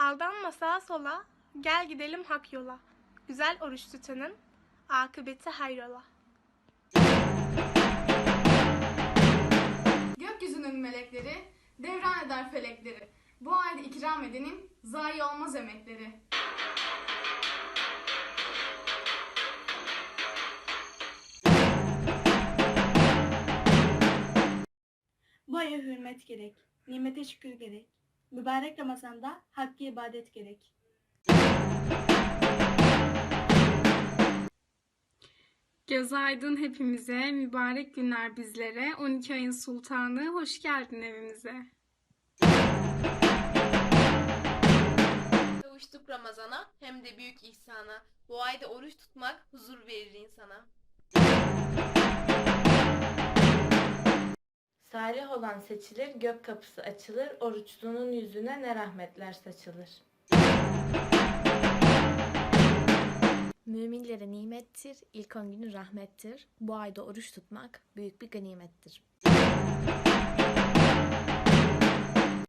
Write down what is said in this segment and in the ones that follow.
Aldanma sağa sola, gel gidelim hak yola. Güzel oruç tutanın akıbeti hayrola. Gökyüzünün melekleri devran eder felekleri. Bu ayda ikram edenin zayi olmaz emekleri. Bu aya hürmet gerek, nimete şükür gerek. Mübarek Ramazan'da hakkı ibadet gerek. Göz aydın hepimize, mübarek günler bizlere. 12 ayın sultanı, hoş geldin evimize. Kavuştuk Ramazan'a hem de büyük ihsana. Bu ayda oruç tutmak huzur verir insana. Salih olan seçilir, gök kapısı açılır, oruçlunun yüzüne ne rahmetler saçılır. Müminlere nimettir, ilk on günü rahmettir. Bu ayda oruç tutmak büyük bir ganimettir.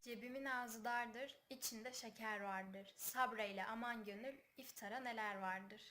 Cebimin ağzı dardır, içinde şeker vardır. Sabreyle aman gönül, iftara neler vardır.